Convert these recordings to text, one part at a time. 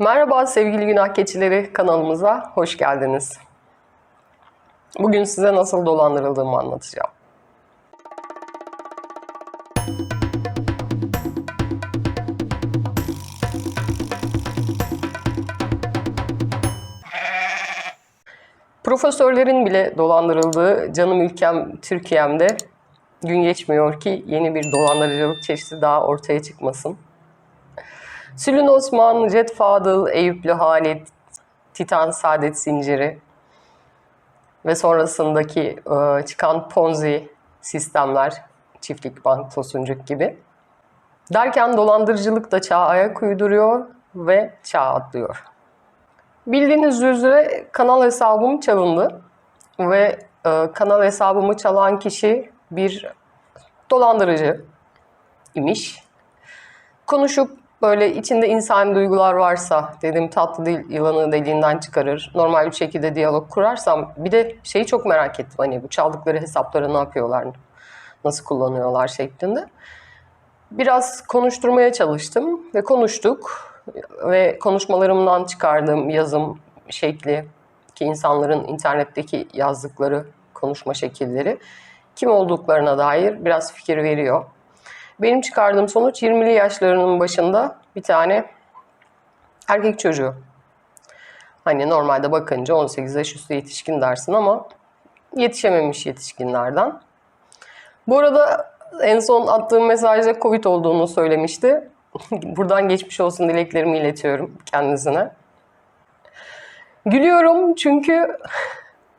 Merhaba sevgili günah keçileri kanalımıza hoş geldiniz. Bugün size nasıl dolandırıldığımı anlatacağım. Profesörlerin bile dolandırıldığı canım ülkem Türkiye'mde gün geçmiyor ki yeni bir dolandırıcılık çeşidi daha ortaya çıkmasın. Sülün Osman, Jet Fadıl, Eyüplü Halit, Titan Saadet Zinciri ve sonrasındaki e, çıkan Ponzi sistemler, çiftlik bank, tosuncuk gibi. Derken dolandırıcılık da çağa ayak uyduruyor ve çağ atlıyor. Bildiğiniz üzere kanal hesabım çalındı ve e, kanal hesabımı çalan kişi bir dolandırıcı imiş. Konuşup böyle içinde insan duygular varsa dedim tatlı dil yılanı deliğinden çıkarır. Normal bir şekilde diyalog kurarsam bir de şeyi çok merak ettim hani bu çaldıkları hesapları ne yapıyorlar, nasıl kullanıyorlar şeklinde. Biraz konuşturmaya çalıştım ve konuştuk ve konuşmalarımdan çıkardığım yazım şekli ki insanların internetteki yazdıkları konuşma şekilleri kim olduklarına dair biraz fikir veriyor. Benim çıkardığım sonuç 20'li yaşlarının başında bir tane erkek çocuğu. Hani normalde bakınca 18 yaş üstü yetişkin dersin ama yetişememiş yetişkinlerden. Bu arada en son attığım mesajda Covid olduğunu söylemişti. Buradan geçmiş olsun dileklerimi iletiyorum kendisine. Gülüyorum çünkü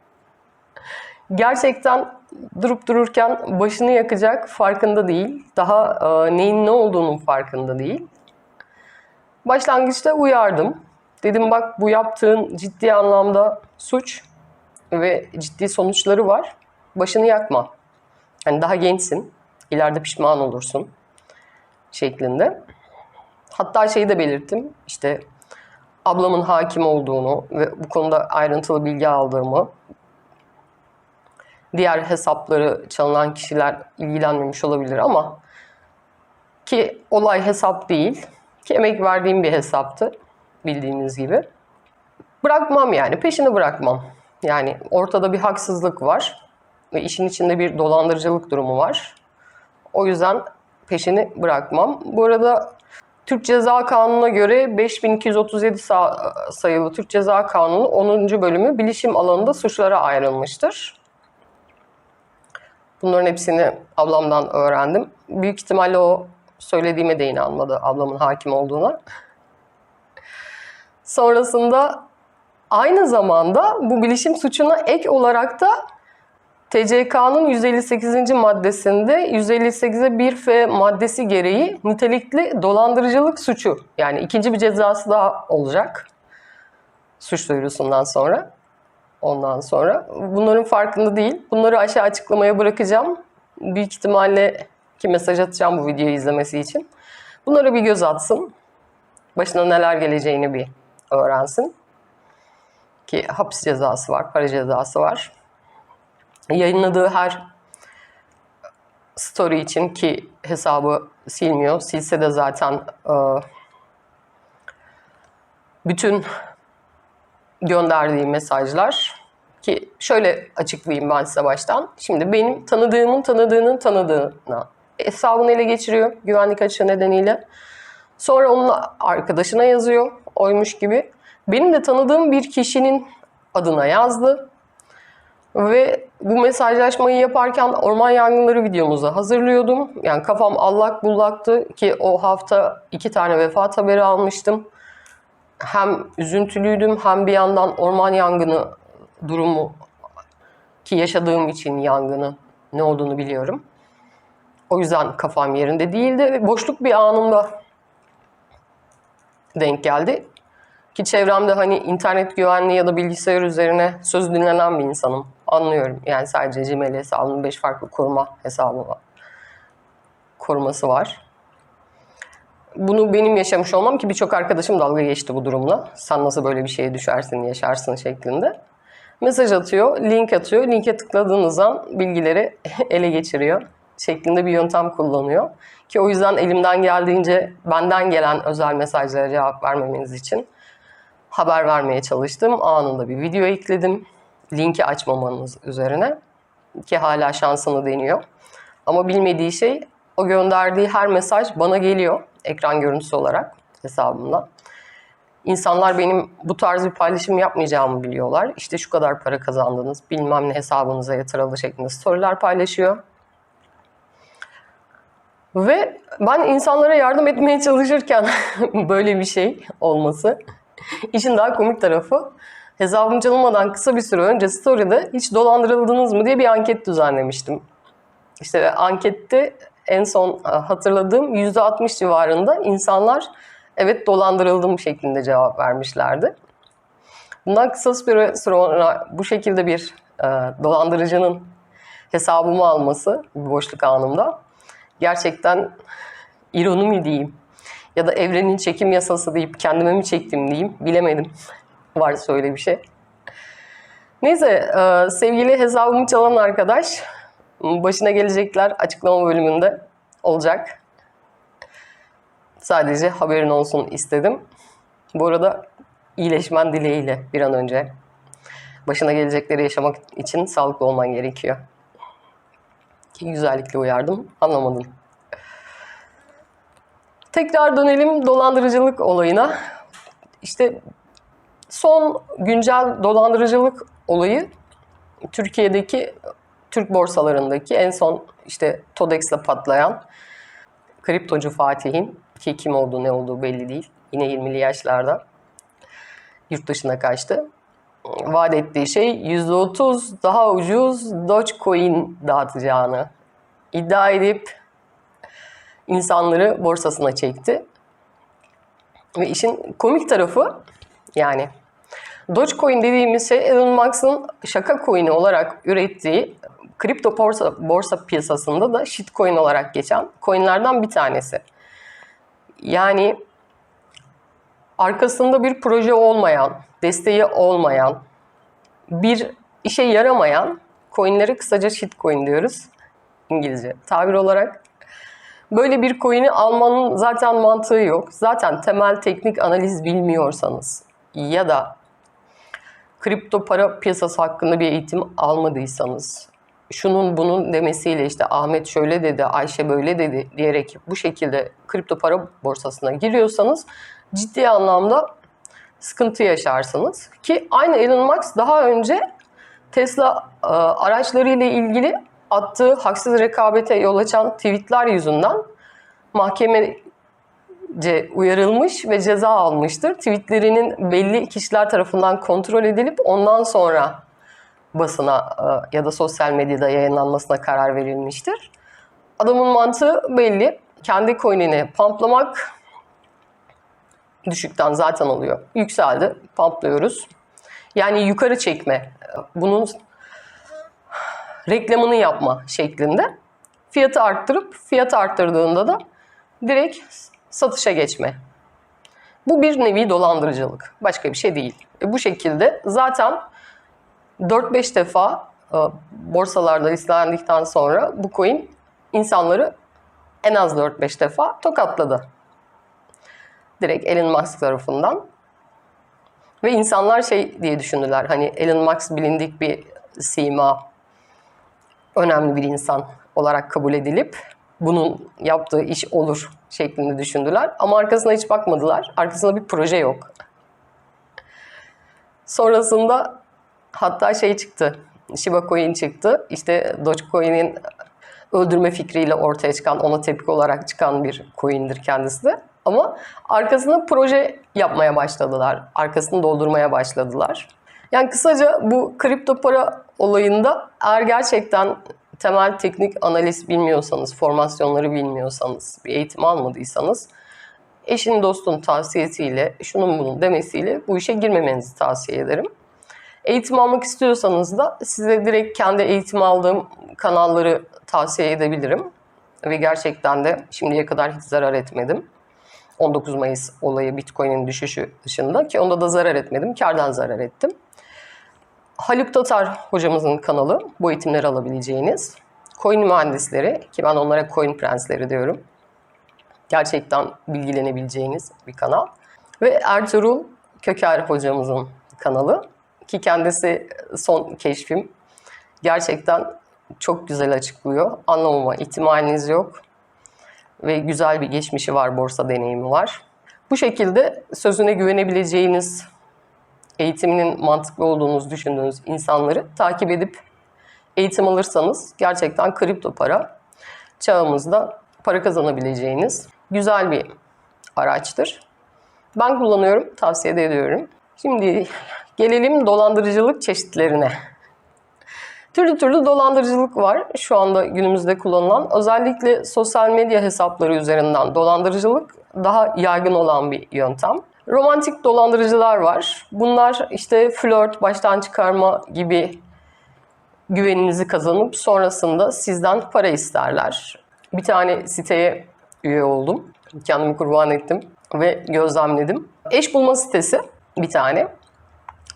gerçekten durup dururken başını yakacak farkında değil. Daha e, neyin ne olduğunun farkında değil. Başlangıçta uyardım. Dedim bak bu yaptığın ciddi anlamda suç ve ciddi sonuçları var. Başını yakma. Hani daha gençsin. İleride pişman olursun şeklinde. Hatta şeyi de belirttim. İşte ablamın hakim olduğunu ve bu konuda ayrıntılı bilgi aldığımı, diğer hesapları çalınan kişiler ilgilenmemiş olabilir ama ki olay hesap değil ki emek verdiğim bir hesaptı bildiğiniz gibi. Bırakmam yani peşini bırakmam. Yani ortada bir haksızlık var ve işin içinde bir dolandırıcılık durumu var. O yüzden peşini bırakmam. Bu arada Türk Ceza Kanunu'na göre 5237 sayılı Türk Ceza Kanunu 10. bölümü bilişim alanında suçlara ayrılmıştır. Bunların hepsini ablamdan öğrendim. Büyük ihtimalle o söylediğime de inanmadı ablamın hakim olduğuna. Sonrasında aynı zamanda bu bilişim suçuna ek olarak da TCK'nın 158. maddesinde 158'e 1F maddesi gereği nitelikli dolandırıcılık suçu yani ikinci bir cezası daha olacak suç duyurusundan sonra. Ondan sonra bunların farkında değil. Bunları aşağı açıklamaya bırakacağım. Büyük ihtimalle ki mesaj atacağım bu videoyu izlemesi için. Bunlara bir göz atsın. Başına neler geleceğini bir öğrensin. Ki hapis cezası var, para cezası var yayınladığı her story için ki hesabı silmiyor. Silse de zaten e, bütün gönderdiği mesajlar ki şöyle açıklayayım ben size baştan. Şimdi benim tanıdığımın tanıdığının tanıdığına hesabını ele geçiriyor güvenlik açığı nedeniyle. Sonra onun arkadaşına yazıyor oymuş gibi. Benim de tanıdığım bir kişinin adına yazdı. Ve bu mesajlaşmayı yaparken orman yangınları videomuzu hazırlıyordum. Yani kafam allak bullaktı ki o hafta iki tane vefat haberi almıştım. Hem üzüntülüydüm hem bir yandan orman yangını durumu ki yaşadığım için yangını ne olduğunu biliyorum. O yüzden kafam yerinde değildi boşluk bir anımda denk geldi. Ki çevremde hani internet güvenliği ya da bilgisayar üzerine söz dinlenen bir insanım. Anlıyorum. Yani sadece Gmail hesabının 5 farklı koruma hesabı var. Koruması var. Bunu benim yaşamış olmam ki birçok arkadaşım dalga geçti bu durumla. Sen nasıl böyle bir şeye düşersin, yaşarsın şeklinde. Mesaj atıyor, link atıyor. Linke tıkladığınız an bilgileri ele geçiriyor. şeklinde bir yöntem kullanıyor. Ki o yüzden elimden geldiğince benden gelen özel mesajlara cevap vermemeniz için haber vermeye çalıştım. Anında bir video ekledim. Linki açmamanız üzerine ki hala şansını deniyor. Ama bilmediği şey o gönderdiği her mesaj bana geliyor ekran görüntüsü olarak hesabımda. İnsanlar benim bu tarz bir paylaşım yapmayacağımı biliyorlar. İşte şu kadar para kazandınız, bilmem ne hesabınıza yatırıldı şeklinde storyler paylaşıyor. Ve ben insanlara yardım etmeye çalışırken böyle bir şey olması. İşin daha komik tarafı hesabım çalınmadan kısa bir süre önce story'de hiç dolandırıldınız mı diye bir anket düzenlemiştim. İşte ankette en son e, hatırladığım %60 civarında insanlar evet dolandırıldım şeklinde cevap vermişlerdi. Bundan kısa süre sonra bu şekilde bir e, dolandırıcının hesabımı alması bir boşluk anımda gerçekten ironi mi diyeyim ya da evrenin çekim yasası deyip kendime mi çektim diyeyim bilemedim. Varsa öyle bir şey. Neyse e, sevgili hesabımı çalan arkadaş başına gelecekler açıklama bölümünde olacak. Sadece haberin olsun istedim. Bu arada iyileşmen dileğiyle bir an önce başına gelecekleri yaşamak için sağlıklı olman gerekiyor. Ki güzellikle uyardım. Anlamadın. Tekrar dönelim dolandırıcılık olayına. İşte son güncel dolandırıcılık olayı Türkiye'deki Türk borsalarındaki en son işte TODEX'le patlayan kriptocu Fatih'in ki kim olduğu ne olduğu belli değil. Yine 20'li yaşlarda yurt dışına kaçtı. Vaat ettiği şey %30 daha ucuz Dogecoin dağıtacağını iddia edip insanları borsasına çekti. Ve işin komik tarafı yani Dogecoin dediğimiz şey Elon Musk'ın şaka coin'i olarak ürettiği kripto borsa, borsa piyasasında da shitcoin olarak geçen coinlerden bir tanesi. Yani arkasında bir proje olmayan, desteği olmayan, bir işe yaramayan coinlere kısaca shitcoin diyoruz İngilizce tabir olarak. Böyle bir coin'i almanın zaten mantığı yok. Zaten temel teknik analiz bilmiyorsanız ya da kripto para piyasası hakkında bir eğitim almadıysanız, şunun bunun demesiyle işte Ahmet şöyle dedi, Ayşe böyle dedi diyerek bu şekilde kripto para borsasına giriyorsanız ciddi anlamda sıkıntı yaşarsınız. Ki aynı Elon Musk daha önce Tesla e, araçlarıyla ilgili attığı haksız rekabete yol açan tweetler yüzünden mahkemece uyarılmış ve ceza almıştır. Tweetlerinin belli kişiler tarafından kontrol edilip ondan sonra basına e, ya da sosyal medyada yayınlanmasına karar verilmiştir. Adamın mantığı belli. Kendi coin'ini pumplamak düşükten zaten oluyor. Yükseldi, pumplıyoruz. Yani yukarı çekme. Bunun reklamını yapma şeklinde. Fiyatı arttırıp fiyatı arttırdığında da direkt satışa geçme. Bu bir nevi dolandırıcılık. Başka bir şey değil. E bu şekilde zaten 4-5 defa e, borsalarda listelendikten sonra bu coin insanları en az 4-5 defa tokatladı. Direkt Elon Musk tarafından. Ve insanlar şey diye düşündüler. Hani Elon Musk bilindik bir sima, önemli bir insan olarak kabul edilip bunun yaptığı iş olur şeklinde düşündüler. Ama arkasına hiç bakmadılar. Arkasında bir proje yok. Sonrasında hatta şey çıktı. Shiba Coin çıktı. İşte Dogecoin'in öldürme fikriyle ortaya çıkan, ona tepki olarak çıkan bir coin'dir kendisi de. Ama arkasında proje yapmaya başladılar. Arkasını doldurmaya başladılar. Yani kısaca bu kripto para olayında eğer gerçekten temel teknik analiz bilmiyorsanız, formasyonları bilmiyorsanız, bir eğitim almadıysanız eşin dostun tavsiyesiyle, şunun bunun demesiyle bu işe girmemenizi tavsiye ederim. Eğitim almak istiyorsanız da size direkt kendi eğitim aldığım kanalları tavsiye edebilirim. Ve gerçekten de şimdiye kadar hiç zarar etmedim. 19 Mayıs olayı Bitcoin'in düşüşü dışında ki onda da zarar etmedim, kardan zarar ettim. Haluk Tatar hocamızın kanalı bu eğitimleri alabileceğiniz. coin mühendisleri ki ben onlara coin prensleri diyorum. Gerçekten bilgilenebileceğiniz bir kanal. Ve Ertuğrul Köker hocamızın kanalı ki kendisi son keşfim. Gerçekten çok güzel açıklıyor. Anlamama ihtimaliniz yok. Ve güzel bir geçmişi var, borsa deneyimi var. Bu şekilde sözüne güvenebileceğiniz, eğitiminin mantıklı olduğunuzu düşündüğünüz insanları takip edip eğitim alırsanız gerçekten kripto para çağımızda para kazanabileceğiniz güzel bir araçtır. Ben kullanıyorum, tavsiye ediyorum. Şimdi gelelim dolandırıcılık çeşitlerine. Türlü türlü dolandırıcılık var şu anda günümüzde kullanılan. Özellikle sosyal medya hesapları üzerinden dolandırıcılık daha yaygın olan bir yöntem. Romantik dolandırıcılar var. Bunlar işte flört, baştan çıkarma gibi güveninizi kazanıp sonrasında sizden para isterler. Bir tane siteye üye oldum. Kendimi kurban ettim ve gözlemledim. Eş bulma sitesi bir tane.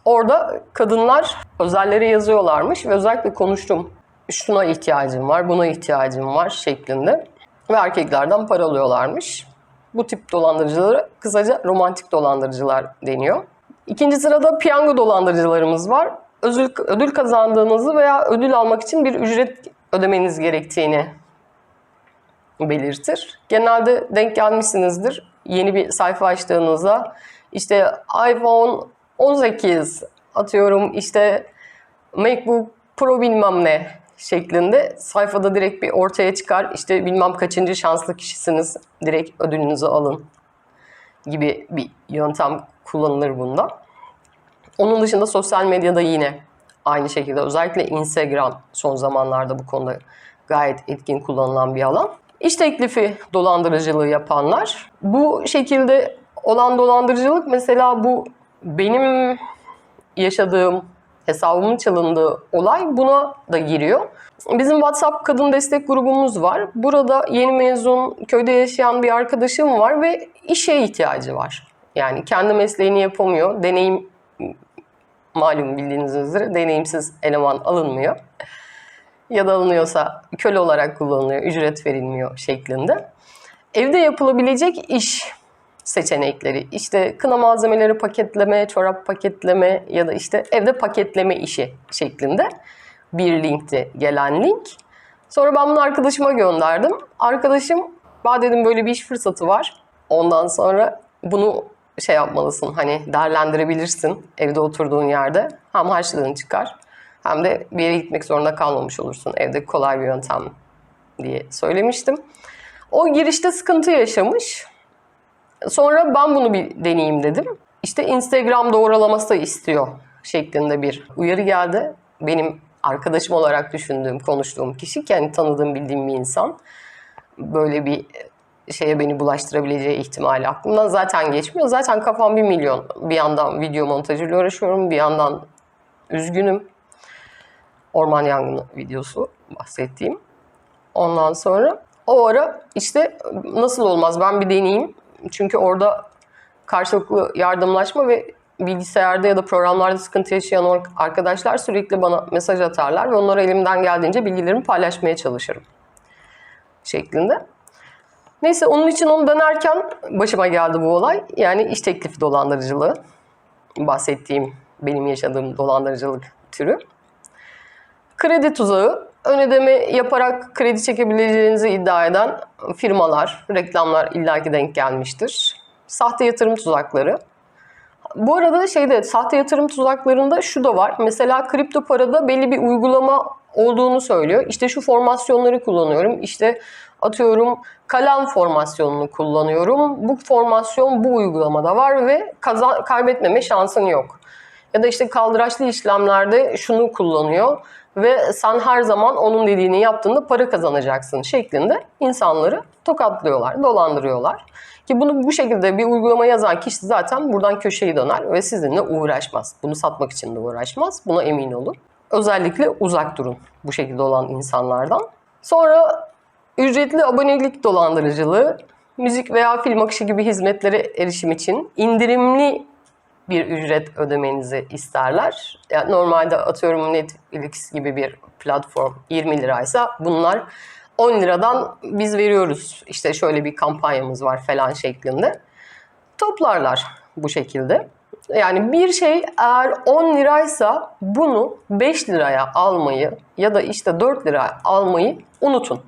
Orada kadınlar özellere yazıyorlarmış ve özellikle konuştum. Şuna ihtiyacım var, buna ihtiyacım var şeklinde. Ve erkeklerden para alıyorlarmış. Bu tip dolandırıcılara kısaca romantik dolandırıcılar deniyor. İkinci sırada piyango dolandırıcılarımız var. Ödül, ödül kazandığınızı veya ödül almak için bir ücret ödemeniz gerektiğini belirtir. Genelde denk gelmişsinizdir. Yeni bir sayfa açtığınızda işte iPhone 18 atıyorum işte MacBook Pro bilmem ne şeklinde sayfada direkt bir ortaya çıkar. İşte bilmem kaçıncı şanslı kişisiniz direkt ödülünüzü alın gibi bir yöntem kullanılır bunda. Onun dışında sosyal medyada yine aynı şekilde özellikle Instagram son zamanlarda bu konuda gayet etkin kullanılan bir alan. İş teklifi dolandırıcılığı yapanlar. Bu şekilde olan dolandırıcılık mesela bu benim yaşadığım hesabımın çalındığı olay buna da giriyor. Bizim WhatsApp kadın destek grubumuz var. Burada yeni mezun köyde yaşayan bir arkadaşım var ve işe ihtiyacı var. Yani kendi mesleğini yapamıyor. Deneyim malum bildiğiniz üzere deneyimsiz eleman alınmıyor. Ya da alınıyorsa köle olarak kullanılıyor, ücret verilmiyor şeklinde. Evde yapılabilecek iş seçenekleri. İşte kına malzemeleri paketleme, çorap paketleme ya da işte evde paketleme işi şeklinde bir linkti gelen link. Sonra ben bunu arkadaşıma gönderdim. Arkadaşım, ben dedim böyle bir iş fırsatı var. Ondan sonra bunu şey yapmalısın hani değerlendirebilirsin evde oturduğun yerde. Hem harçlığın çıkar hem de bir yere gitmek zorunda kalmamış olursun. Evde kolay bir yöntem diye söylemiştim. O girişte sıkıntı yaşamış. Sonra ben bunu bir deneyeyim dedim. İşte Instagram doğrulaması istiyor şeklinde bir uyarı geldi. Benim arkadaşım olarak düşündüğüm, konuştuğum kişi, kendi tanıdığım, bildiğim bir insan. Böyle bir şeye beni bulaştırabileceği ihtimali aklımdan zaten geçmiyor. Zaten kafam bir milyon. Bir yandan video montajıyla uğraşıyorum, bir yandan üzgünüm. Orman yangını videosu bahsettiğim. Ondan sonra o ara işte nasıl olmaz ben bir deneyeyim. Çünkü orada karşılıklı yardımlaşma ve bilgisayarda ya da programlarda sıkıntı yaşayan arkadaşlar sürekli bana mesaj atarlar ve onlara elimden geldiğince bilgilerimi paylaşmaya çalışırım şeklinde. Neyse onun için onu denerken başıma geldi bu olay. Yani iş teklifi dolandırıcılığı. Bahsettiğim benim yaşadığım dolandırıcılık türü. Kredi tuzağı ön ödeme yaparak kredi çekebileceğinizi iddia eden firmalar, reklamlar illaki denk gelmiştir. Sahte yatırım tuzakları. Bu arada şeyde sahte yatırım tuzaklarında şu da var. Mesela kripto parada belli bir uygulama olduğunu söylüyor. İşte şu formasyonları kullanıyorum. İşte atıyorum kalan formasyonunu kullanıyorum. Bu formasyon bu uygulamada var ve kazan kaybetmeme şansın yok. Ya da işte kaldıraçlı işlemlerde şunu kullanıyor ve sen her zaman onun dediğini yaptığında para kazanacaksın şeklinde insanları tokatlıyorlar, dolandırıyorlar. Ki bunu bu şekilde bir uygulama yazan kişi zaten buradan köşeyi döner ve sizinle uğraşmaz. Bunu satmak için de uğraşmaz. Buna emin olun. Özellikle uzak durun bu şekilde olan insanlardan. Sonra ücretli abonelik dolandırıcılığı, müzik veya film akışı gibi hizmetlere erişim için indirimli bir ücret ödemenizi isterler. Yani normalde atıyorum Netflix gibi bir platform 20 liraysa bunlar 10 liradan biz veriyoruz işte şöyle bir kampanyamız var falan şeklinde. Toplarlar bu şekilde. Yani bir şey eğer 10 liraysa bunu 5 liraya almayı ya da işte 4 liraya almayı unutun.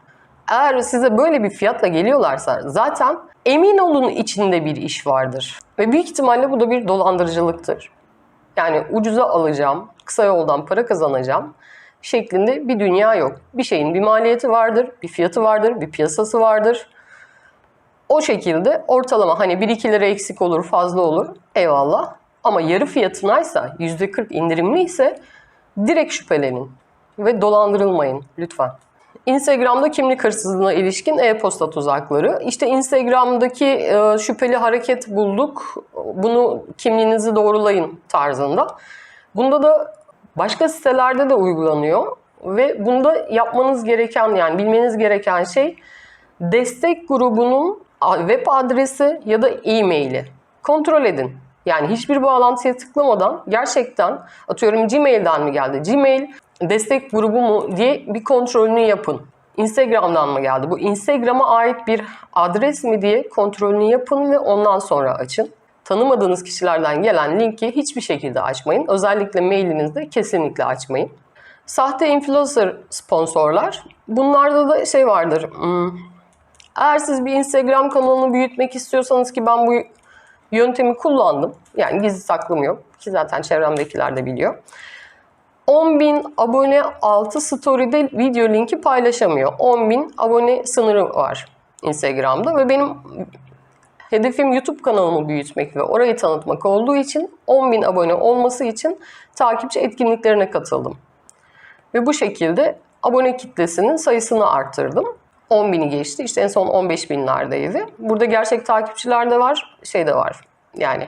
Eğer size böyle bir fiyatla geliyorlarsa zaten emin olun içinde bir iş vardır. Ve büyük ihtimalle bu da bir dolandırıcılıktır. Yani ucuza alacağım, kısa yoldan para kazanacağım şeklinde bir dünya yok. Bir şeyin bir maliyeti vardır, bir fiyatı vardır, bir piyasası vardır. O şekilde ortalama hani 1-2 lira eksik olur, fazla olur. Eyvallah. Ama yarı fiyatınaysa, %40 indirimli ise direkt şüphelenin ve dolandırılmayın lütfen. Instagram'da kimlik hırsızlığına ilişkin e-posta tuzakları. İşte Instagram'daki e, şüpheli hareket bulduk. Bunu kimliğinizi doğrulayın tarzında. Bunda da başka sitelerde de uygulanıyor ve bunda yapmanız gereken yani bilmeniz gereken şey destek grubunun web adresi ya da e-maili. Kontrol edin. Yani hiçbir bağlantıya tıklamadan gerçekten atıyorum Gmail'den mi geldi? Gmail destek grubu mu diye bir kontrolünü yapın. Instagram'dan mı geldi? Bu Instagram'a ait bir adres mi diye kontrolünü yapın ve ondan sonra açın. Tanımadığınız kişilerden gelen linki hiçbir şekilde açmayın. Özellikle mailinizde kesinlikle açmayın. Sahte influencer sponsorlar. Bunlarda da şey vardır. Hmm, eğer siz bir Instagram kanalını büyütmek istiyorsanız ki ben bu yöntemi kullandım. Yani gizli saklım yok. Ki zaten çevremdekiler de biliyor. 10.000 abone altı story'de video linki paylaşamıyor. 10.000 abone sınırı var Instagram'da ve benim hedefim YouTube kanalımı büyütmek ve orayı tanıtmak olduğu için 10.000 abone olması için takipçi etkinliklerine katıldım. Ve bu şekilde abone kitlesinin sayısını arttırdım. 10 bini geçti. İşte en son 15 binlerdeydi. Burada gerçek takipçiler de var, şey de var. Yani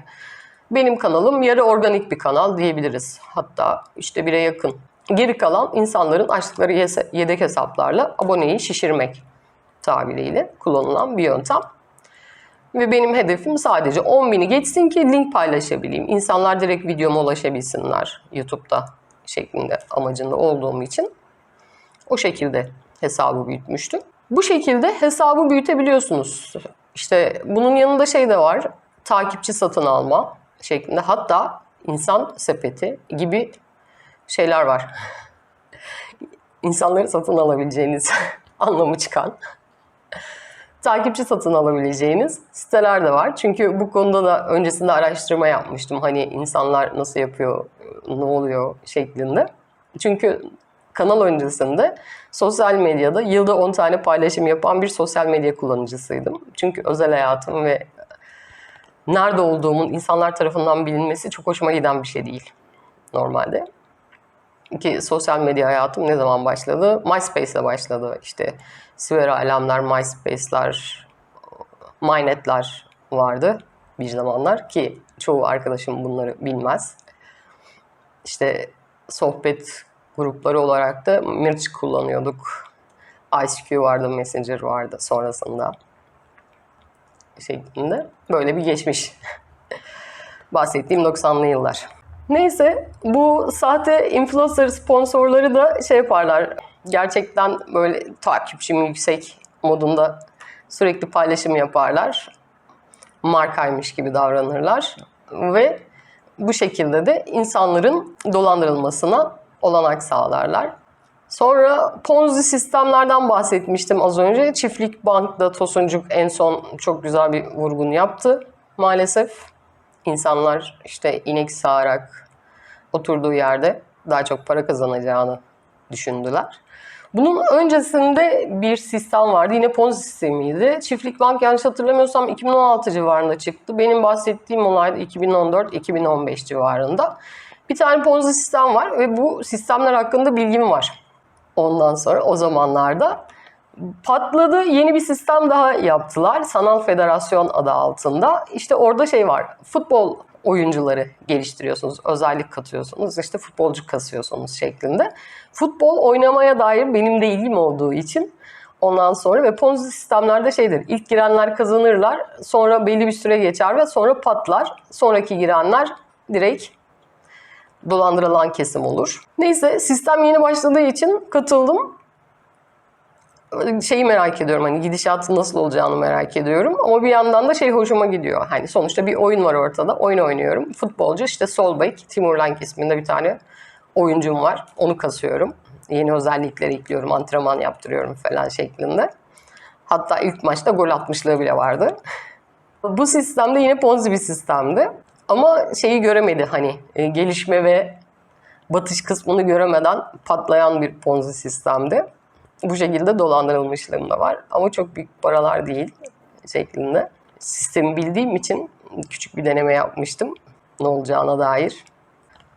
benim kanalım yarı organik bir kanal diyebiliriz. Hatta işte bire yakın. Geri kalan insanların açtıkları yedek hesaplarla aboneyi şişirmek tabiriyle kullanılan bir yöntem. Ve benim hedefim sadece 10 bini geçsin ki link paylaşabileyim. İnsanlar direkt videoma ulaşabilsinler YouTube'da şeklinde amacında olduğum için. O şekilde hesabı büyütmüştüm. Bu şekilde hesabı büyütebiliyorsunuz. İşte bunun yanında şey de var. Takipçi satın alma şeklinde. Hatta insan sepeti gibi şeyler var. İnsanları satın alabileceğiniz anlamı çıkan takipçi satın alabileceğiniz siteler de var. Çünkü bu konuda da öncesinde araştırma yapmıştım. Hani insanlar nasıl yapıyor, ne oluyor şeklinde. Çünkü kanal öncesinde sosyal medyada yılda 10 tane paylaşım yapan bir sosyal medya kullanıcısıydım. Çünkü özel hayatım ve nerede olduğumun insanlar tarafından bilinmesi çok hoşuma giden bir şey değil normalde. Ki sosyal medya hayatım ne zaman başladı? MySpace ile başladı. İşte siber alemler, MySpace'ler, MyNet'ler vardı bir zamanlar ki çoğu arkadaşım bunları bilmez. İşte sohbet grupları olarak da Mirch kullanıyorduk. ICQ vardı, Messenger vardı sonrasında şeklinde. Böyle bir geçmiş. Bahsettiğim 90'lı yıllar. Neyse bu sahte influencer sponsorları da şey yaparlar. Gerçekten böyle takipçim yüksek modunda sürekli paylaşım yaparlar. Markaymış gibi davranırlar. Ve bu şekilde de insanların dolandırılmasına olanak sağlarlar. Sonra Ponzi sistemlerden bahsetmiştim az önce. Çiftlik Bank'da Tosuncuk en son çok güzel bir vurgun yaptı maalesef. İnsanlar işte inek sağarak oturduğu yerde daha çok para kazanacağını düşündüler. Bunun öncesinde bir sistem vardı. Yine Ponzi sistemiydi. Çiftlik Bank yanlış hatırlamıyorsam 2016 civarında çıktı. Benim bahsettiğim olay da 2014-2015 civarında. Bir tane Ponzi sistem var ve bu sistemler hakkında bilgim var. Ondan sonra o zamanlarda patladı. Yeni bir sistem daha yaptılar. Sanal Federasyon adı altında. İşte orada şey var. Futbol oyuncuları geliştiriyorsunuz. Özellik katıyorsunuz. İşte futbolcu kasıyorsunuz şeklinde. Futbol oynamaya dair benim de ilgim olduğu için ondan sonra ve Ponzi sistemlerde şeydir. İlk girenler kazanırlar. Sonra belli bir süre geçer ve sonra patlar. Sonraki girenler direkt dolandırılan kesim olur. Neyse sistem yeni başladığı için katıldım. Şeyi merak ediyorum hani gidişatın nasıl olacağını merak ediyorum. Ama bir yandan da şey hoşuma gidiyor. Hani sonuçta bir oyun var ortada. Oyun oynuyorum. Futbolcu işte sol bek Timur Lenk isminde bir tane oyuncum var. Onu kasıyorum. Yeni özellikleri ekliyorum, antrenman yaptırıyorum falan şeklinde. Hatta ilk maçta gol atmışlığı bile vardı. Bu sistemde yine Ponzi bir sistemdi. Ama şeyi göremedi hani e, gelişme ve batış kısmını göremeden patlayan bir Ponzi sistemdi. Bu şekilde dolandırılmışlığım da var. Ama çok büyük paralar değil şeklinde. Sistemi bildiğim için küçük bir deneme yapmıştım ne olacağına dair.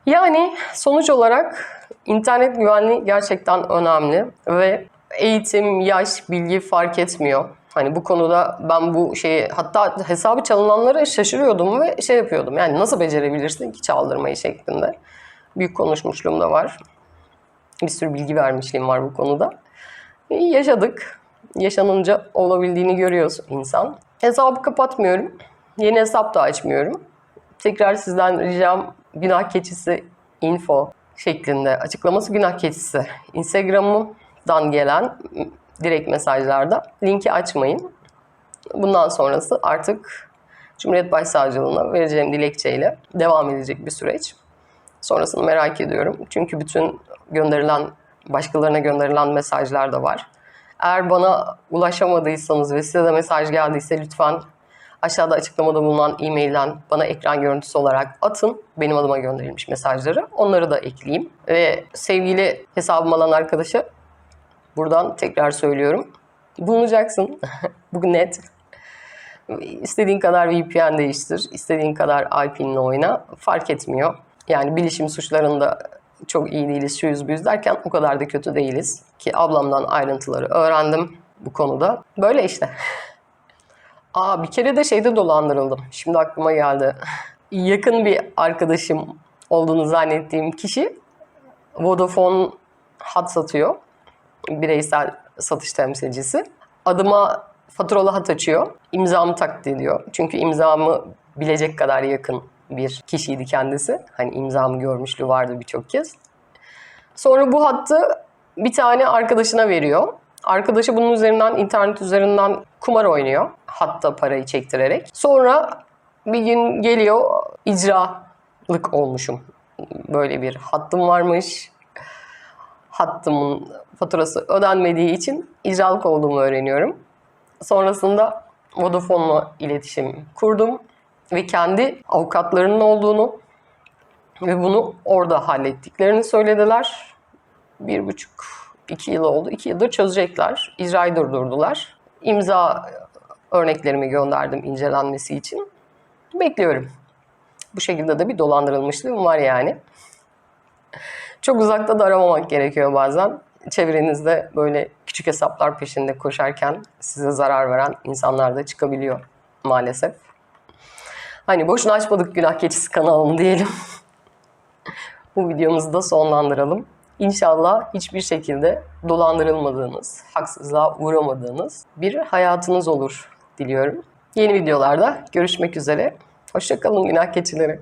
Yani sonuç olarak internet güvenliği gerçekten önemli ve eğitim, yaş, bilgi fark etmiyor. Hani bu konuda ben bu şeyi hatta hesabı çalınanlara şaşırıyordum ve şey yapıyordum. Yani nasıl becerebilirsin ki çaldırmayı şeklinde. Büyük konuşmuşluğum da var. Bir sürü bilgi vermişliğim var bu konuda. E, yaşadık. Yaşanınca olabildiğini görüyorsun insan. Hesabı kapatmıyorum. Yeni hesap da açmıyorum. Tekrar sizden ricam günah keçisi info şeklinde açıklaması günah keçisi. Instagram'dan gelen direkt mesajlarda linki açmayın. Bundan sonrası artık Cumhuriyet Başsavcılığına vereceğim dilekçeyle devam edecek bir süreç. Sonrasını merak ediyorum. Çünkü bütün gönderilen, başkalarına gönderilen mesajlar da var. Eğer bana ulaşamadıysanız ve size de mesaj geldiyse lütfen aşağıda açıklamada bulunan e-mailden bana ekran görüntüsü olarak atın. Benim adıma gönderilmiş mesajları. Onları da ekleyeyim. Ve sevgili hesabım alan arkadaşa buradan tekrar söylüyorum. Bulunacaksın. Bugün net. İstediğin kadar VPN değiştir, istediğin kadar IP'nle oyna. Fark etmiyor. Yani bilişim suçlarında çok iyi değiliz, şuyuz buyuz derken o kadar da kötü değiliz. Ki ablamdan ayrıntıları öğrendim bu konuda. Böyle işte. Aa bir kere de şeyde dolandırıldım. Şimdi aklıma geldi. Yakın bir arkadaşım olduğunu zannettiğim kişi Vodafone hat satıyor. Bireysel satış temsilcisi. Adıma faturalı hat açıyor. İmzamı taklit ediyor. Çünkü imzamı bilecek kadar yakın bir kişiydi kendisi. Hani imzamı görmüşlüğü vardı birçok kez. Sonra bu hattı bir tane arkadaşına veriyor. Arkadaşı bunun üzerinden, internet üzerinden kumar oynuyor. Hatta parayı çektirerek. Sonra bir gün geliyor, icralık olmuşum. Böyle bir hattım varmış. Hattımın faturası ödenmediği için icralık olduğumu öğreniyorum. Sonrasında Vodafone'la iletişim kurdum ve kendi avukatlarının olduğunu ve bunu orada hallettiklerini söylediler. Bir buçuk, iki yıl oldu. İki yıldır çözecekler. İcrayı durdurdular. İmza örneklerimi gönderdim incelenmesi için. Bekliyorum. Bu şekilde de bir dolandırılmışlığım var yani. Çok uzakta da aramamak gerekiyor bazen. Çevrenizde böyle küçük hesaplar peşinde koşarken size zarar veren insanlar da çıkabiliyor maalesef. Hani boşuna açmadık günah keçisi kanalını diyelim. Bu videomuzu da sonlandıralım. İnşallah hiçbir şekilde dolandırılmadığınız, haksızlığa uğramadığınız bir hayatınız olur diliyorum. Yeni videolarda görüşmek üzere. Hoşçakalın günah keçileri.